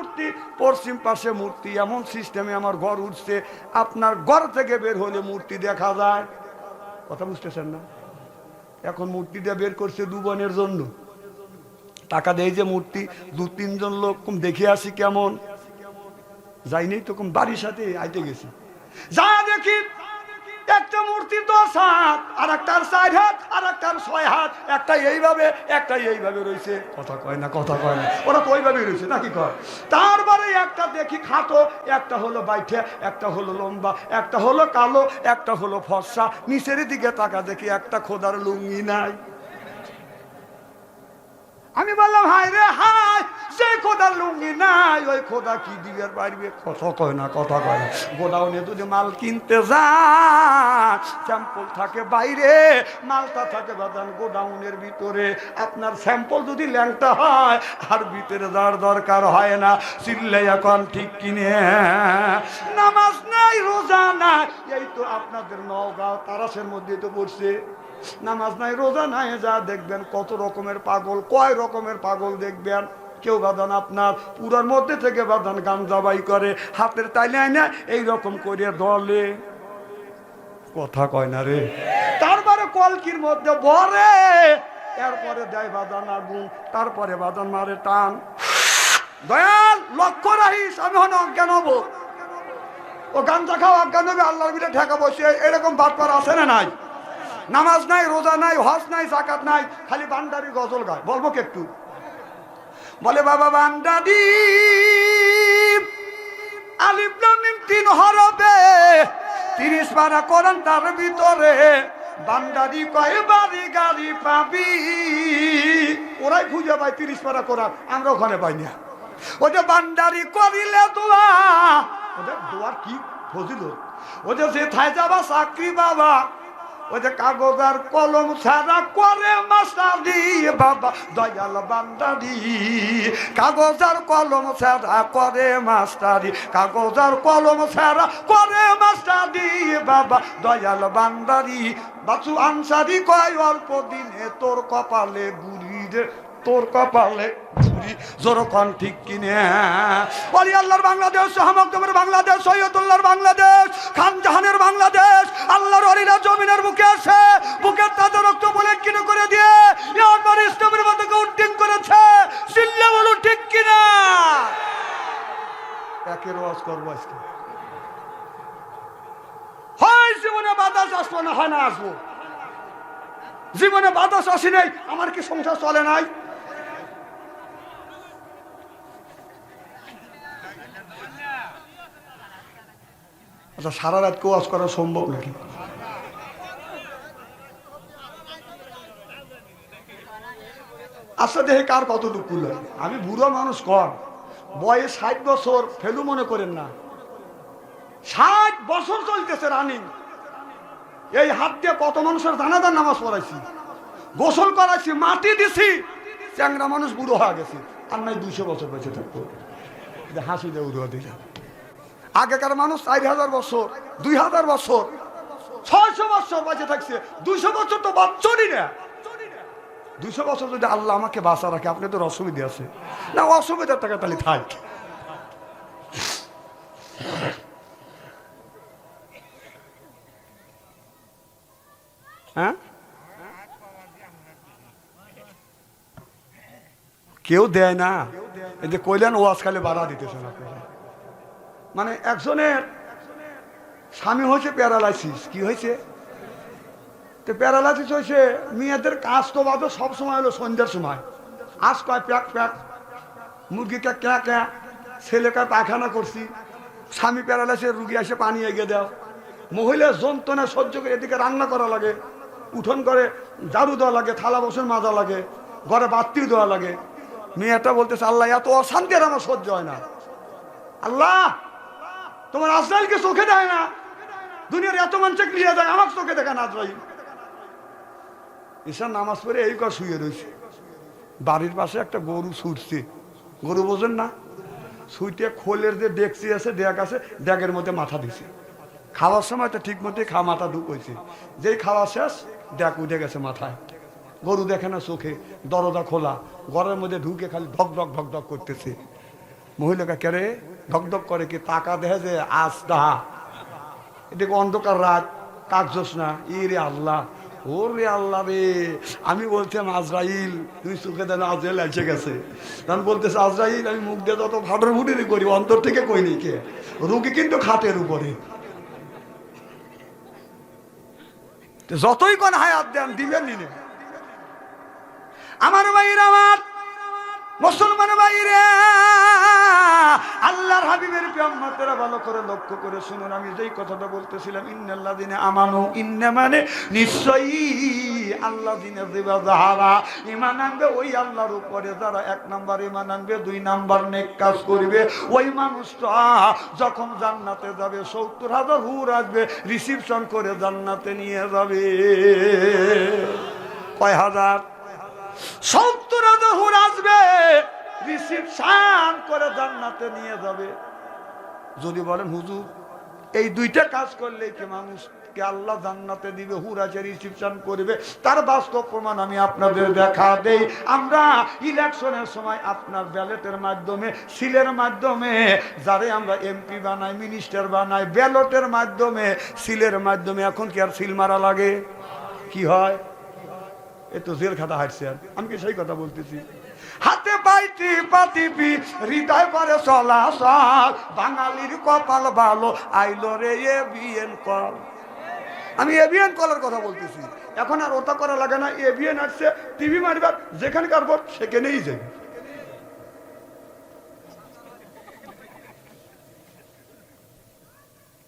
মূর্তি, পশ্চিম পাশে মূর্তি, এমন সিস্টেমে আমার ঘর উঠছে, আপনার ঘর থেকে বের হলে মূর্তি দেখা যায়। কথা বুঝতেছেন না? এখন মূর্তিটা বের করছে দু বোনের জন্য। টাকা দেয় যে মূর্তি, দু তিনজন লোক দেখে আসি কেমন? যাইনি তো বাড়ির সাথে আইতে গেছি। যা দেখি একটা মূর্তি দশ হাত আর একটার চার হাত আর একটার ছয় হাত একটা এইভাবে একটা এইভাবে রয়েছে। কথা কয় না, কথা কয় না। ওরা তো ওইভাবে রয়েছে, নাকি কয়? তারপরে একটা দেখি খাটো, একটা হলো বাইঠে, একটা হলো লম্বা, একটা হলো কালো, একটা হলো ফর্সা। নিচের দিকে তাকা দেখি একটা খোদার লুঙ্গি নাই। আমি বললাম হাই রে হাই লুঙ্গি নাই, ওই খোদা কি দিবে পারবে কথা কয় না, কথা কয় না। গোডাউনে যদি মাল কিনতে যান, স্যাম্পল থাকে বাইরে, মালটা থাকে বাদান গোডাউনের ভিতরে। আপনার স্যাম্পল যদি ল্যাংটা হয়, আর ভিতরে যাওয়ার দরকার হয় না চিল্লে এখন ঠিক কিনে। নামাজ নাই, রোজা নাই, এই তো আপনাদের নওগাঁও তারাসের মধ্যে তো পড়ছে। নামাজ নাই, রোজা নাই, যা দেখবেন, কত রকমের পাগল, কয় রকমের পাগল দেখবেন? কেউ বাদান আপনার, পুরার মধ্যে থেকে বাদান গান জবাই করে, হাতের তাইলে আইনা, এইরকম করে দলে। কথা কয় না রে। তারপরে কলকির মধ্যে ভরে এরপরে দেয় বাদান আগুন, তারপরে বাদান মারে টান। দয়াল, লক্ষ্য রাখিস, আমি হন অজ্ঞান হব। ও গাঞ্জা খাও, অজ্ঞান হবে আল্লাহর বিলে ঠেকা বসে, এরকম বাটপার আছে না নাই? নামাজ নাই, রোজা নাই, হজ নাই জাকাত নাই, খালি বান্দারি গজল গায়। বলব কি একটু? বলে, বাবা বান্দারি আলিফ লাম মিম তিন হরবে তিরিশ পারা করেন তার ভিতরে। বান্দারি কয়, বাড়ি গাড়ি পাবি। ওরাই খুঁজে পায় তিরিশ পারা করার আমরা ওখানে পাই না। যে বান্দারি করিলে দোয়া ওদের দোয়ার কি ফজিল ও যে যেথায় যাবা চাকরি বাবা ওই যে কাগজ আর কলম ছাড়া করে মাস্টার দি বাবা দয়াল বান্দারি। কাগজ আর কলম ছাড়া করে মাস্টারি। কাগজ আর কলম ছাড়া করে মাস্টার দি বাবা দয়াল বান্দারি। বাসু আনসারি কয়, অল্প দিনে তোর কপালে বুড়ি রে। তোর কপালে বুড়ি জোরকন ঠিক কিনে। বলি আল্লাহর বাংলাদেশ সহমকদমের বাংলাদেশ, সৈয়দুল্লাহর বাংলাদেশ, খান জাহানের বাংলাদেশ, আল্লাহর অলিরা জমিনের বুকে আছে বুকের তাদের রক্ত বলে কিনে করে দিয়ে ইয়ারবার ইসলামের মধ্যে উদ্দিন করেছে, চিল্লে বলুন ঠিক কিনা? একের ওয়াজ করব আজকে। হয় জীবনে বাতাস আসব না, হয় না আসব। জীবনে বাতাস আসি নাই, আমার কি সংসার চলে নাই? আচ্ছা সারা রাত কোয়াজ করা সম্ভব নাকি? আচ্ছা দেখে কার কতটুকু লাগে আমি বুড়ো মানুষ কর বয়স ষাট বছর, ফেলু মনে করেন না। ষাট বছর চলতেছে রানিং এই হাত দিয়ে কত মানুষের জানাজার নামাজ পড়াইছি। গোসল করাইছি, মাটি দিছি। চ্যাংরা মানুষ বুড়ো হয়ে গেছে। আর নাই দুইশো বছর বেঁচে থাকব। হাসি দিয়ে উড়ো দিলাম। আগেকার মানুষ চার হাজার বছর, দুই হাজার বছর, ছয়শো বছর বাঁচে থাকছে। দুইশো বছর তো বাচ্চরই না। দুইশো বছর যদি আল্লাহ আমাকে বাঁচা রাখে, আপনি তো অসুবিধা আছে। না, অসুবিধার টাকা তাহলে থাক। হ্যাঁ? কেউ দেয় না। এই যে কইলেন ওয়াজ খালি বাড়া দিতেছে না মানে একজনের স্বামী হয়েছে প্যারালাইসিস, কি হয়েছে? তো প্যারালাইসিস হয়েছে, মেয়েদের কাজ তো বাদে সব সময় হলো সন্ধ্যার সময়। আজ কয় প্যাক প্যাক মুরগিটা ক্যা ক্যা ছেলেকে পায়খানা করছি, স্বামী প্যারালাইসিস রুগী এসে পানি এগিয়ে দাও। মহিলা যন্ত্রণা সহ্য করে এদিকে রান্না করা লাগে, উঠোন করে ঝাড়ু দেওয়া লাগে, থালা বসন মাজা লাগে, ঘরে বাত্তি দেওয়া লাগে। মেয়েটা বলতেছে, আল্লাহ, এত অশান্তি আর আমার সহ্য হয় না। আল্লাহ তোমার আজরাইলকে চোখে দেয় না। দুনিয়ার এত মানুষে ক্লিয়ার যায় আমার চোখে দেখা না আজরাইল। ঈশান নামাজ পড়ে এই কর শুয়ে রয়েছে বাড়ির পাশে একটা গরু ছুটছে। গরু বোঝেন না? সুইটে খোলের যে ডেকচি আছে, ডেক আছে, ডেকের মধ্যে মাথা দিছে। খাওয়ার সময় তো ঠিক মতো খা মাথা ঢুক হয়েছে যেই খাওয়া শেষ, ডেক উঠে গেছে মাথায়। গরু দেখে না চোখে, দরজা খোলা। ঘরের মধ্যে ঢুকে খালি ধক ধক ধক ধক করতেছে। মহিলাকে কেড়ে ধকধক করে কি টাকা দেহে যে আজ দাহা। এদিকে অন্ধকার রাত? কাকজোস না। ই রে আল্লাহ ও রে আল্লাহ রে। আমি বলছিলাম আজরাইল তুমি চোখে দেন আজরাইল এসে গেছে। তখন বলতেছে, আজরাইল, আমি মুখ দিয়ে তত ফাটার ফুটিনি করি, অন্তর থেকে কইনি কে? রুগী কিন্তু খাটের উপরে। যতই কোন হায়াত দেন দিবেন নিনে আমার ভাইয়ের আমার মুসলমান ভাইরে, আল্লাহর হাবিবের প্রিয়ম্মাতেরা ভালো করে লক্ষ্য করে শুনুন, আমি যেই কথাটা বলতেছিলাম ইন্নাল্লাহ দিনে আমানু ইন্না মানে নিশ্চয়ই আল্লাহ দিনে দিবা যাহারা ইমান আনবে, ওই আল্লাহর উপরে যারা এক নাম্বার ইমান আনবে, দুই নাম্বার নেক কাজ করবে, ওই মানুষটা যখন জান্নাতে যাবে, সত্তর হাজার হুর আসবে, রিসিপশন করে জান্নাতে নিয়ে যাবে। কয় হাজার? হাজার হুর আসবে। রিসিপশন করে জান্নাতে নিয়ে যাবে। যদি বলেন, হুজুর, এই দুইটা কাজ করলে কি মানুষকে আল্লাহ জান্নাতে দিবে? হুরাজে রিসিপশন করবে। তার বাস্তব প্রমাণ আমি আপনাদের দেখা দেই। আমরা ইলেকশনের সময় আপনার ব্যালটের মাধ্যমে, সিলের মাধ্যমে, যারে আমরা এমপি বানাই, মিনিস্টার বানাই, ব্যালটের মাধ্যমে, সিলের মাধ্যমে, এখন কি আর সিল মারা লাগে? কি হয়? এ তো জেল খাতা হাঁটছে আর আমি কি সেই কথা বলতেছি? হাতে পাইতি পাতিবি, হৃদয় করে চলাচল। বাঙালির কপাল ভালো, আইলো রে এ কল। আমি এভিএন কলের কথা বলতেছি। এখন আর ওটা করা লাগে না এভিএন আসছে, টিভি মারবার যেখানকার ভোট, সেখানেই যাবে।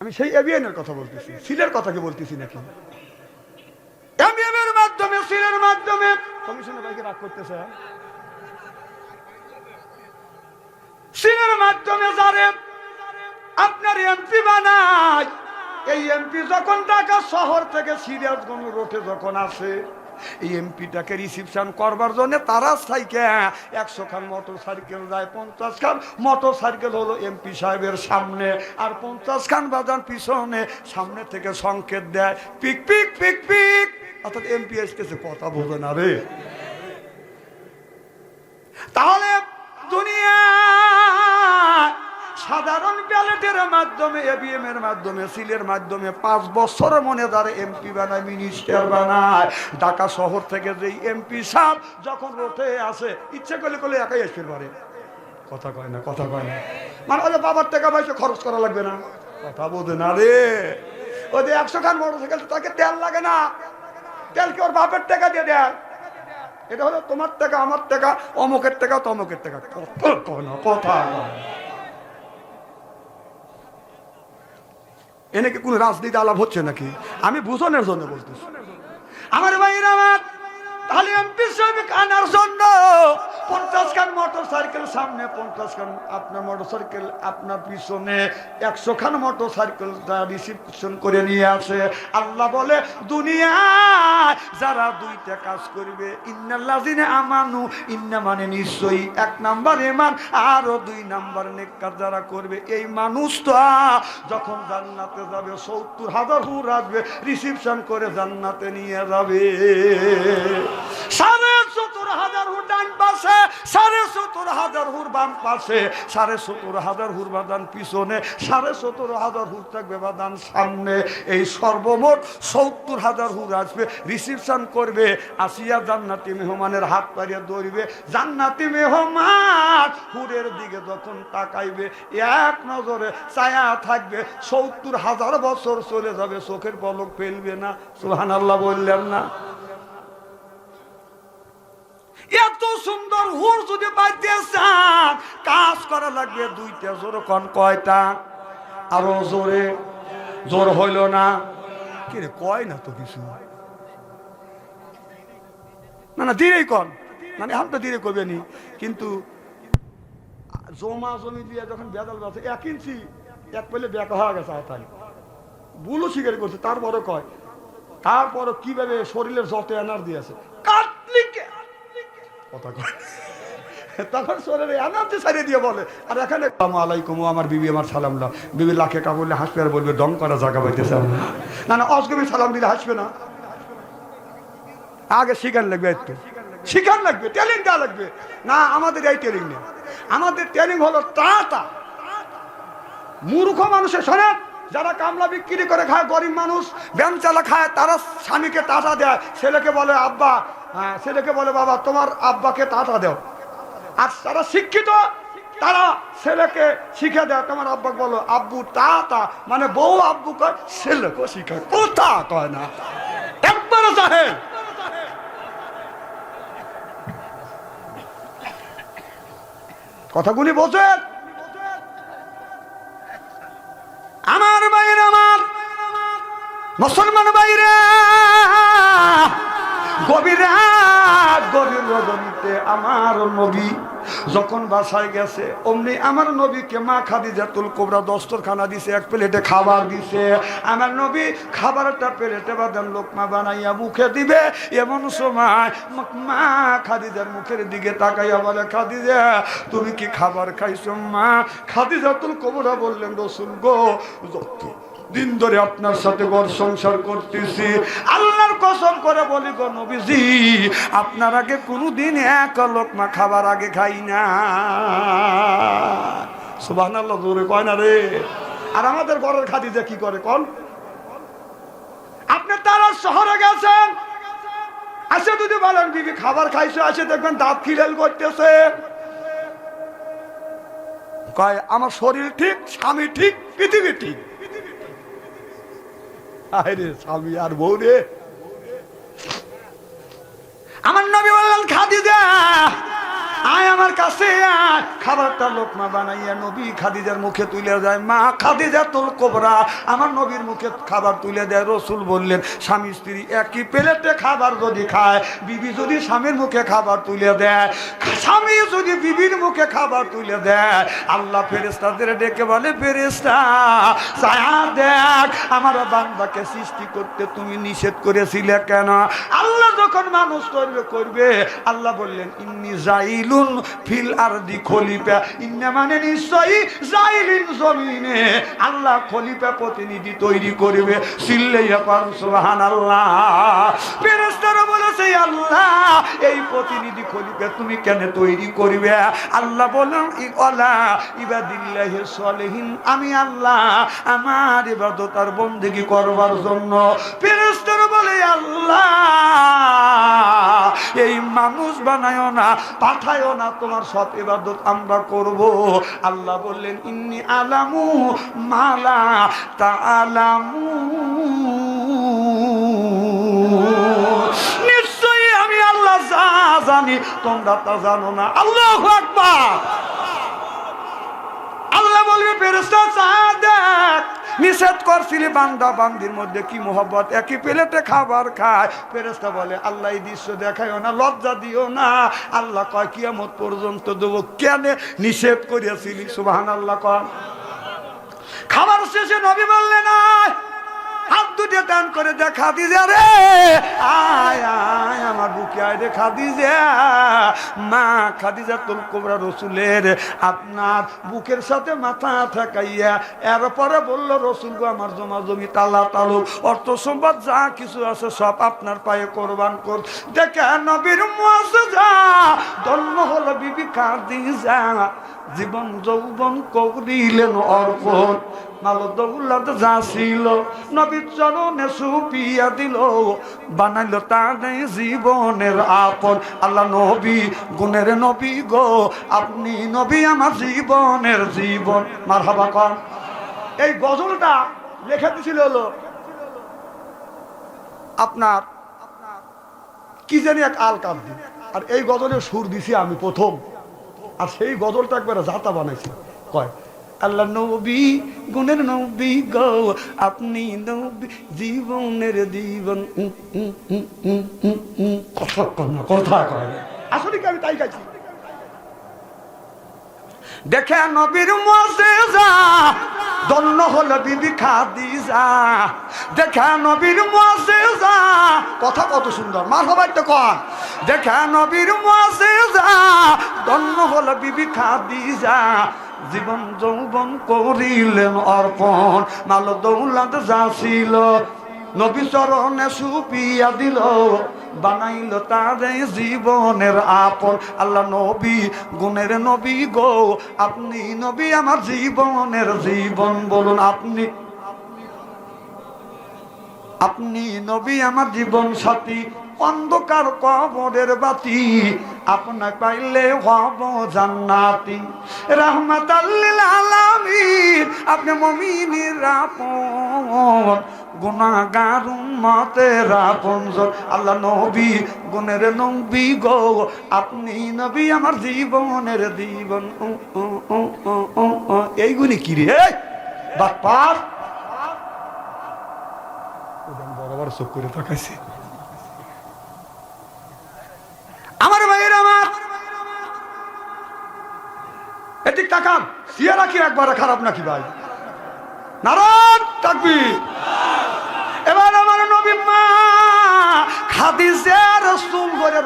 আমি সেই এভিএনের কথা বলতেছি। সিলের কথা কি বলতেছি নাকি এমএমের মাধ্যমে সিলের মাধ্যমে কমিশনের ভাইকে রাগ করতেছে হ্যাঁ? মাধ্যমে যারে আপনার এমপি বানায়, এই এমপি যখন ঢাকা শহর থেকে সিরাজগঞ্জ রোডে যখন আসে, এই এমপিটাকে রিসিপশন করবার জন্য তারা সাইকেল একশো খান মোটর সাইকেল যায়, পঞ্চাশ খান মোটর সাইকেল হলো এমপি সাহেবের সামনে, আর পঞ্চাশ খান বাজান পিছনে সামনে থেকে সংকেত দেয়, পিক পিক পিক পিক অর্থাৎ এমপি এসতেছে কথা বোঝে না রে। তাহলে দুনিয়া সাধারণ ব্যালেটের মাধ্যমে এবিএম এর মাধ্যমে, সিলের মাধ্যমে পাঁচ বছর মনে দ্বারা এমপি বানায়, মিনিস্টার বানায়। ঢাকা শহর থেকে যেই এমপি সাহেব যখন রোঠে আসে, ইচ্ছে করলে করলে একাই আসতে পারে। কথা কয় না, কথা কয় না। মানে ওই বাবার টাকা পয়সা খরচ করা লাগবে না। কথা বোঝে না রে। যে একশো খান মোটর সাইকেল তাকে তেল লাগে না। তেল কি ওর বাপের টাকা দিয়ে দেয়। এটা হলো তোমার টাকা, আমার টাকা, অমুকের টাকা, তমুকের টাকা। না, কথা এনে কি কোনো রাজনীতি আলাপ হচ্ছে নাকি? আমি বুঝনের জন্য বলতেছি। আমার ভাইয়ের আমার তাহলে এমপি সাহেব আনার জন্য পঞ্চাশ খান মোটর সাইকেল সামনে, পঞ্চাশ খান আপনার মোটর সাইকেল আপনার পিছনে, একশো খান মোটর সাইকেল রিসিপশন করে নিয়ে আসে। আল্লাহ বলে, দুনিয়ায় যারা দুইটা কাজ করবে ইন্নাল্লাজিনে আমানু, ইন্না মানে নিশ্চয়ই এক নাম্বার এমান আরও দুই নাম্বার নেককার যারা করবে, এই মানুষটা যখন জান্নাতে যাবে, সত্তর হাজার হুর আসবে রিসিপশন করে জান্নাতে নিয়ে যাবে। সাড়ে হাজার পাশে, সাড়ে হাজার পাশে, সাড়ে হাজার হুর পিছনে, সাড়ে হাজার হাজার আসিয়া জান্নাতি মেহমানের হাত পাড়িয়ে ধরবে জান্নাতি মেহমান হুরের দিকে যখন তাকাইবে, এক নজরে ছায়া থাকবে, সত্তর হাজার বছর চলে যাবে, চোখের পলক ফেলবে না। সুহান আল্লাহ বললেন না। এত সুন্দর হুর যদি পাইতে চান কাজ করা লাগবে দুইটা জোর কন কয়টা? আরও জোরে। জোর হইল না। কি রে কয় না তো কিছু? না না ধীরেই কন। মানে তো ধীরে কবে নি। কিন্তু জমা জমি দিয়ে যখন বেদাল বাসে এক ইঞ্চি এক পেলে বেকা হয়ে গেছে তাই বুলো স্বীকার করছে তারপরে কয়। তারপরে কীভাবে শরীরের যত এনার্জি আছে। কাটলিকে তখন শরীরে এনার্জি ছাড়িয়ে দিয়ে বলে, আর এখানে আলাইকুম আমার বিবি, আমার সালাম দাও। বিবি লাখে হাসবে আর বলবে করা জায়গা পাইতেছে না না সালাম দিলে হাসবে না। আগে শিখান লাগবে একটু শিখান লাগবে ট্যালেন্ট দেওয়া লাগবে। না, আমাদের এই ট্রেনিং নেই। আমাদের ট্রেনিং হলো টাটা মূর্খ মানুষের শোনেন যারা কামলা বিক্রি করে খায়, গরিব মানুষ ব্যায়াম চালা খায়, তারা স্বামীকে টাটা দেয়। ছেলেকে বলে, আব্বা হ্যাঁ, ছেলেকে বলে বাবা তোমার আব্বাকে টাটা দেও। আর তারা শিক্ষিত তারা ছেলেকে শিখে দেয়। তোমার আব্বাকে বলো আব্বু টাটা। মানে বউ আব্বু কয় ছেলেকে শিখায় কোথা কয় না। একবারে চাহে কথাগুলি বোঝেন? আমার বাইরে আমার মুসলমান বাইরে। আমার নবী যখন গেছে, অমনি আমার নবীকে মা খাদিজাতুল কোবরা দস্তরখানা এক প্লেটে খাবার আমার নবী প্লেটে বানাইয়া মুখে দিবে, এমন সময় মা খাদিজার মুখের দিকে তাকাইয়া বলে, খাদিজা, তুমি কি খাবার খাইছো মা? খাদিজাতুল কোবরা বললেন, রসুল গো, যত দিন ধরে আপনার সাথে ঘর সংসার করতেছি। আল্লাহর কসম করে বলি গো নবীজি, আপনার আগে কোনোদিন এক লোকমা খাবার আগে খাই না। কয় না রে। আর আমাদের ঘরের করে কন? আপনি তারা শহরে গেছেন। বলেন খাবার দেখবেন দাঁত কয়, আমার শরীর ঠিক, স্বামী ঠিক, পৃথিবী ঠিক। রে। আমার নবী বললেন খাদিজা আয় আমার কাছে আয়। খাবারটা লোকমা বানাইয়া নবী খাদিজার মুখে তুলে যায় মা খাদিজা তোর কোবরা। আমার নবীর মুখে খাবার তুলে দেয়। রসুল বললেন, স্বামী স্ত্রী, একই প্লেটে খাবার যদি খায়, বিবি যদি স্বামীর মুখে খাবার তুলে দেয়, স্বামী যদি বিবির মুখে খাবার তুলে দেয়, আল্লাহ ফেরেস্তাদের ডেকে বলে ফেরেস্তা ছায়া দেখ, আমার বান্দাকে সৃষ্টি করতে তুমি নিষেধ করেছিলে কেন? আল্লাহ যখন মানুষ করবে করবে। আল্লাহ বললেন, ইন্নি জাইলুন ফিল আরদি খলিফা ইন্না মানে নিশ্চয়ই জাইলিন জমিনে আল্লাহ খলিফা প্রতিনিধি তৈরি করবে। সিল্লাইয়া পার সুবহানাল্লাহ। ফেরেশতারা বলেছে, আল্লাহ, এই প্রতিনিধি খলিফা তুমি কেন তৈরি করবে? আল্লাহ বলেন ইলা ইবাদিল্লাহি সলিহিন, আমি আল্লাহ আমার ইবাদত আর বন্দেগী করবার জন্য। ফেরেশতারা বলে, আল্লাহ, এই মানুষ বানায় না পাঠায়ও না তোমার সব ইবাদত আমরা করব। আল্লাহ বললেন, ইন্নি আলামু মালা তা আলামু নিশ্চয়ই আমি আল্লাহ যা জানি, তোমরা তা জানো না। আল্লাহ আকবার। আল্লাহ বলবে ফেরেস্তা চা দেখ। নিষেধ করছিলি বান্দা, বান্দির মধ্যে কি মোহব্বত? একই প্লেটে খাবার খায়। ফেরেস্তা বলে, আল্লাহ দৃশ্য দেখায়ও না, লজ্জা দিও না। আল্লাহ কয়, কিয়ামত পর্যন্ত দেবো। কেন নিষেধ করিয়াছিলি? সুবাহান আল্লাহ কয়। খাবার শেষে নবী বললেন, আয়। হাত দুটো দান করে দেখা দিজে রে। আয় আয়, আমার বুকে আয় রে খাদিজা। মা খাদিজা তুল কোবরা রসুলের আপনার বুকের সাথে মাথা ঠেকাইয়া এরপরে বলল, রসুল গো, আমার জমা জমি তালা তালুক। অর্থ সম্পদ যা কিছু আছে সব আপনার পায়ে কোরবান কর। দেখে নবীর যা ধন্য হলো বিবি খাদিজা। জীবন যৌবন করিলেন অর্পণ। আল্লাহ গুণের নবী গো, আপনি নবী আমার জীবনের জীবন। মার হাবা কন। এই গজলটা লেখা দিছিল আপনার, কি জানি এক আল কাব্দি আর এই গজলের সুর দিছি আমি প্রথম। আর সেই গজলটা একবার জাতা বানাইছি। কয়? আল্লাহ নবী গুণের নবী গো। আপনি নবী জীবনের জীবন। কথা কয় কথা কয়। আসলে কি আমি তাই গাইছি? দেখে নবীর মজেজা দন্য হলো বিবি খাদিজা। দেখে নবীর মজেজা কথা কত সুন্দর মার হবার তো কন। দেখে নবীর মজেজা দন্য হলো বিবি খাদিজা। জীবন যৌবন করিলেন অর্পণ। মাল দৌলত যা ছিল নবী চরণে সুপিয়া দিল, বানাইল তারে জীবনের আপন। আল্লাহ নবী, গুণের নবী গো, আপনি নবী আমার জীবনের জীবন বলুন, আপনি আপনি নবী আমার জীবন সাথী। অন্ধকার কবরের বাতি আপনার পাইলে হব জান্নাতি। রহমত আলামিন, আপনি মমিনের আপন গুণাগার উম্মতের আপন আল্লাহ নবী, গুণের নবী গো, আপনি নবী আমার জীবনের জীবন। এই গুণি কি রে? বাপার বড় বড় চোখ করে তাকাইছে আমার ভাইয়ের আমার এদিক তাকান। সিয়ারা কি একবারে খারাপ নাকি ভাই? নারায়ণ থাকবি এবার আমার নবী মা করে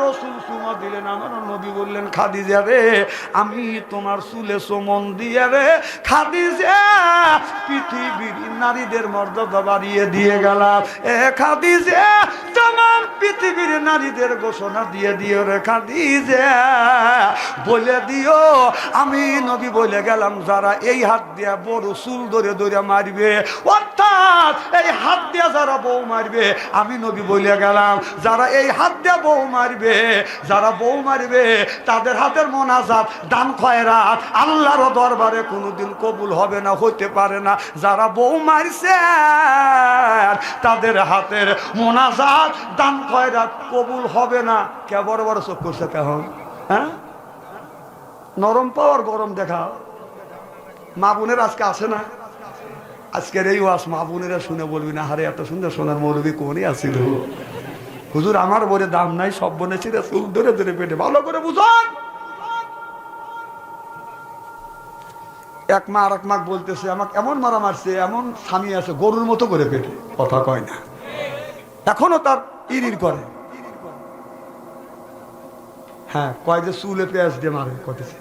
সুমা বললেন রে, আমি তোমার চুলে সুমন দিয়ে রে, খাদিজা, পৃথিবীর নারীদের মর্যাদা বাড়িয়ে দিয়ে গেলাম। এ পৃথিবীর নারীদের ঘোষণা দিয়ে দিও রে খাদিজা। বলে দিও, আমি নবী বলে গেলাম, যারা এই হাত দিয়ে বড় চুল ধরে ধরে মারবে। অর্থাৎ এই হাত দিয়া যারা বউ মারবে, আমি নবী বলে গেলাম, যারা এই হাত দিয়া বউ মারবে, যারা বউ মারবে, তাদের হাতের মোনাজাত দান খয়রাত, আল্লাহর দরবারে কোনোদিন কবুল হবে না, হইতে পারে না। যারা বউ মারছে, তাদের হাতের মোনাজাত দান খয়রাত কবুল হবে না। কে বড় বড় চোখ করছে কেমন হ্যাঁ? নরম পাওয়ার গরম দেখা মা বোনের আজকে আসে না? আজকের এই ওয়াস মা বোনেরা শুনে বলবি, না হারে, এত সুন্দর সোনার মৌলবী কোনই আসিল হুজুর, আমার বলে দাম নাই, সব বনে ছিল চুল ধরে ধরে পেটে। ভালো করে বুঝন। এক মা আর এক মা বলতেছে, আমাকে এমন মারা মারছে, এমন স্বামী আছে, গরুর মতো করে পেটে। কথা কয় না। এখনও তার ইরির করে। হ্যাঁ কয় যে চুলে পেঁয়াজ দিয়ে মারে কতেছে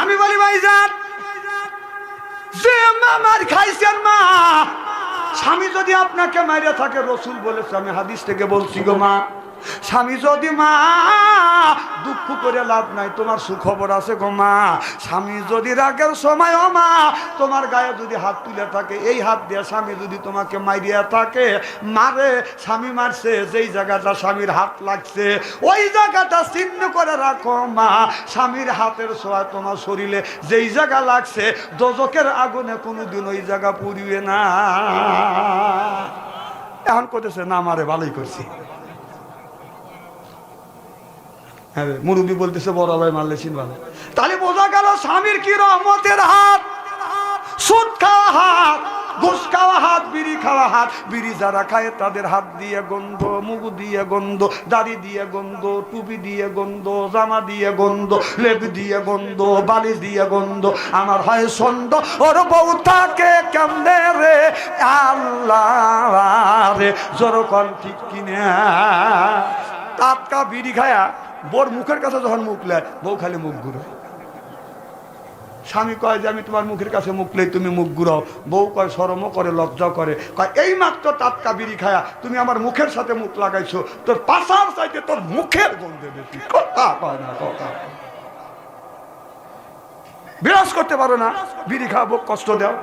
আমি বলি, ভাইজান যে খাইছেন মা, স্বামী যদি আপনাকে মাইরে থাকে, রসুল বলেছে, আমি হাদিস থেকে বলছি গো মা স্বামী যদি মা, দুঃখ করে লাভ নাই, তোমার সুখবর আছে গো মা। স্বামী যদি রাগের সময় ও মা, তোমার গায়ে যদি হাত তুলে থাকে, এই হাত দিয়ে স্বামী যদি তোমাকে মারিয়া থাকে, মারে, স্বামী মারছে, যেই জায়গাটা স্বামীর হাত লাগছে, ওই জায়গাটা চিহ্ন করে রাখো মা। স্বামীর হাতের ছোঁয়া তোমার শরীরে যেই জায়গা লাগছে দোজকের আগুনে কোনোদিন ওই জায়গা পুড়িবে না। এখন করতেছে না মারে ভালোই করছি। হ্যাঁ বলতেছে, বড় ভাই মারলে চিন ভালো তাহলে বোঝা গেল স্বামীর কি রহমতের হাত? সুদ খাওয়া হাত খাওয়া হাত, বিড়ি খাওয়া হাত। বিড়ি যারা খায় তাদের হাত দিয়ে গন্ধ মুখ দিয়ে গন্ধ, দাড়ি দিয়ে গন্ধ, টুপি দিয়ে গন্ধ দিয়ে গন্ধ, লেপ দিয়ে গন্ধ, বালিশ দিয়ে গন্ধ। আমার হয় সন্দ ওর বউ থাকে কেমনে রে? আল্লাহ রে জোরকন ঠিক কিনে। টাটকা বিড়ি খায়া বোর মুখের কাছে যখন মুখ লেয় বউ খালি মুখ ঘুরে স্বামী কয় যে, আমি তোমার মুখের কাছে মুখ লেই তুমি মুখ ঘুরাও। বউ কয় সরমও করে লজ্জা করে। কয় এই মাত্র টাটকা বিড়ি খায়া তুমি আমার মুখের সাথে মুখ লাগাইছো, তোর পাশার চাইতে তোর মুখের গন্ধে বেশি কথা কয় না কথা। বিরাজ করতে পারো না, বিড়ি খাওয়াবো কষ্ট দেও।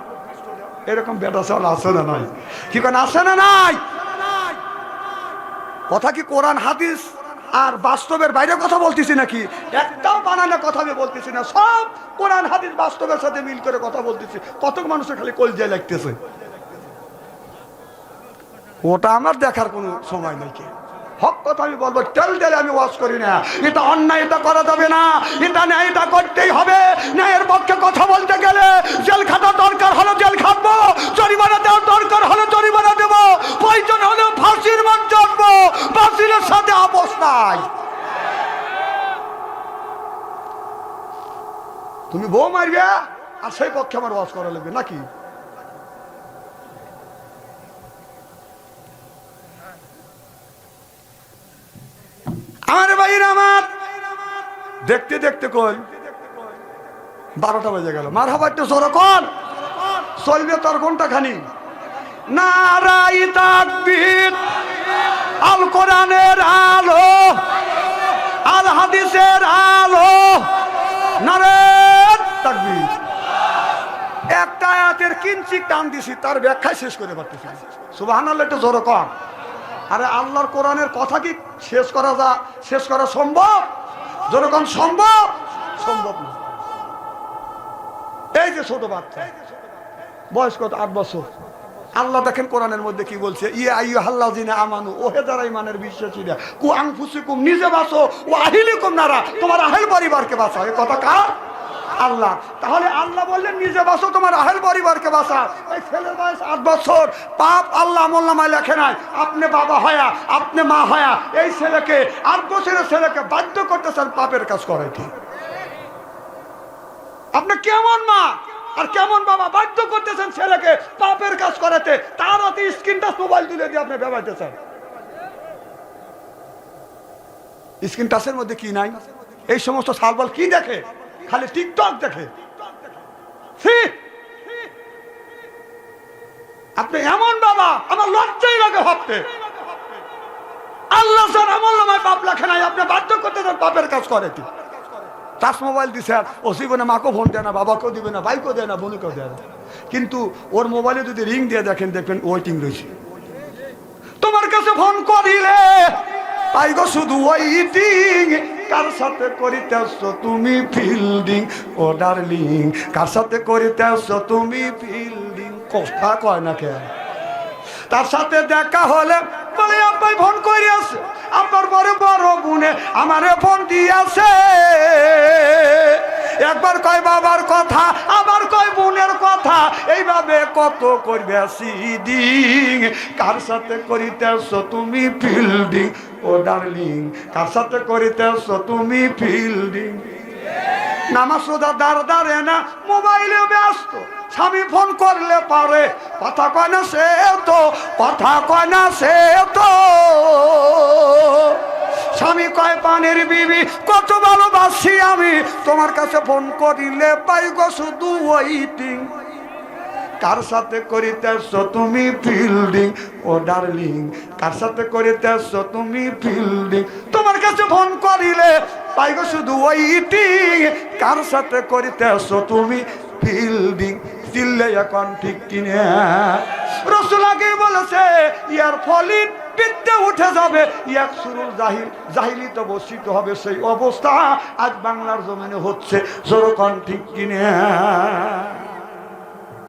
এরকম বেটা চাল আছে না নাই? কি কেন আছে না নাই? কথা কি কোরআন, হাদিস? আর বাস্তবের বাইরে কথা বলতেছি নাকি? একটাও বানানো কথা আমি বলতেছি না। সব কোরআন, হাদিস, বাস্তবের সাথে মিল করে কথা বলতেছি। কত মানুষের খালি কলজায় লাগতেছে। ওটা আমার দেখার কোনো সময় নাই কি। হক কথা আমি বলব, তেল তেলে আমি ওয়াজ করি না। এটা অন্যায়, এটা করা যাবে না। এটা ন্যায়, এটা করতেই হবে। ন্যায়ের পক্ষে কথা বলতে গেলে জেল খাটা দরকার হলো জেল খাটবো। জরিমানা দেওয়ার দরকার হলো জরিমানা দেবো প্রয়োজন হলে ফাঁসির মান চাটবো ফাঁসির সাথে আপোষ নাই। তুমি বউ মারবে আর সেই পক্ষে আমার ওয়াজ করা লাগবে, নাকি? আমার ভাইয়ের আমার। দেখতে দেখতে কই? বারোটা বেজে গেল। মার হাবার তো সরকন চলবে তোর কোনটা খানি নারাই তাকবীর। আল কোরআনের আলো, আল হাদিসের আলো। নারে তাকবীর। একটা আয়াতের কিঞ্চিত টান দিছি, তার ব্যাখ্যায় শেষ করে পারতেছি সুবহানাল্লাহ, একটু জোরে কম আরে আল্লাহর কোরআনের কথা কি শেষ করা যা, শেষ করা সম্ভব? যেরকম সম্ভব? সম্ভব না। এই যে ছোট বাচ্চা, বয়স কত? আট বছর। আল্লাহ দেখেন কোরআনের মধ্যে কি বলছে? ইয়ে আইয়ু হাল্লাহ জিনে আমানু ওহে যারা ইমানের বিশ্বাসীরা, কু আংফুসিকুম নিজে বাঁচো, ও আহিলিকুম নারা, তোমার আহেল পরিবারকে বাঁচাও। এ কথা কার? আল্লাহ। তাহলে আল্লাহ বললেন, নিজে বাঁচো, তোমার আহেল পরিবারকে বাঁচা এই ছেলের বয়স আট বছর, পাপ আল্লাহ মোল্লামায় লেখে নাই। আপনি বাবা হয়া, আপনি মা হয়া, এই ছেলেকে, আট বছরের ছেলেকে বাধ্য করতেছেন পাপের কাজ করাইতে। আপনি কেমন মা? আর কেমন বাবা বাধ্য করতেছেন ছেলেকে পাপের কাজ করাতে? তার হাতে স্ক্রিন টাচ মোবাইল তুলে দিয়ে আপনি ব্যবহারতেছেন স্ক্রিন টাচের মধ্যে কি নাই? এই সমস্ত সালবাল কি দেখে? খালি টিকটক দেখে। আপনি এমন বাবা, আমার লজ্জাই লাগে ভাবতে। আল্লাহ স্যার আমল নামায় পাপ লেখে নাই, আপনি বাধ্য করতেছেন পাপের কাজ করে টাচ মোবাইল দিছে ও জীবনে মাকেও ফোন দেয় না, বাবাকেও দিবে না, ভাইকেও দেয় না, বোনকেও দেয় না। কিন্তু ওর মোবাইলে যদি রিং দিয়ে দেখেন, দেখবেন ওয়েটিং রয়েছে। তোমার কাছে ফোন করিলে তাই গো শুধু ওয়েটিং কার সাথে করিতেছ তুমি ফিল্ডিং ও ডার্লিং কার সাথে করিতেছ তুমি ফিল্ডিং কথা কয় না কে তার সাথে দেখা হলে আব্বাই ফোন করিয়াছে। আব্বার বড় বড় বুনে আমারে ফোন দিয়েছে। একবার কয়, বাবার কথা। আবার কয়, বোনের কথা। এইভাবে কত করবে সিডিং। কার সাথে করিতেছ তুমি ফিল্ডিং? ও ডার্লিং, কার সাথে করিতেছ তুমি ফিল্ডিং? নামাজ সোজা দাঁড় দাঁড়ে না মোবাইলে ব্যস্ত। স্বামী ফোন করলে পারে, কথা কয় না সে তো, কথা কয় না সে তো। স্বামী কয়, পানির বিবি, কত ভালোবাসি আমি, তোমার কাছে ফোন করিলে পাই গো শুধু ওইটিং কার সাথে করিতেছ তুমি ফিল্ডিং ও ডার্লিং কার সাথে করিতেছ তুমি ফিল্ডিং তোমার কাছে ফোন করিলে, পাই গো শুধু ওইটিং। কার সাথে করিতেছ তুমি ফিল্ডিং চিল্লে এখন ঠিক কিনে? রসুল আগে বলেছে, ইয়ার ফলিন বিদ্যে উঠে যাবে। ইয়াক সুরুল জাহিল জাহিলিত বসিত হবে সেই অবস্থা। আজ বাংলার জমিনে হচ্ছে, জোরকন ঠিক কিনে?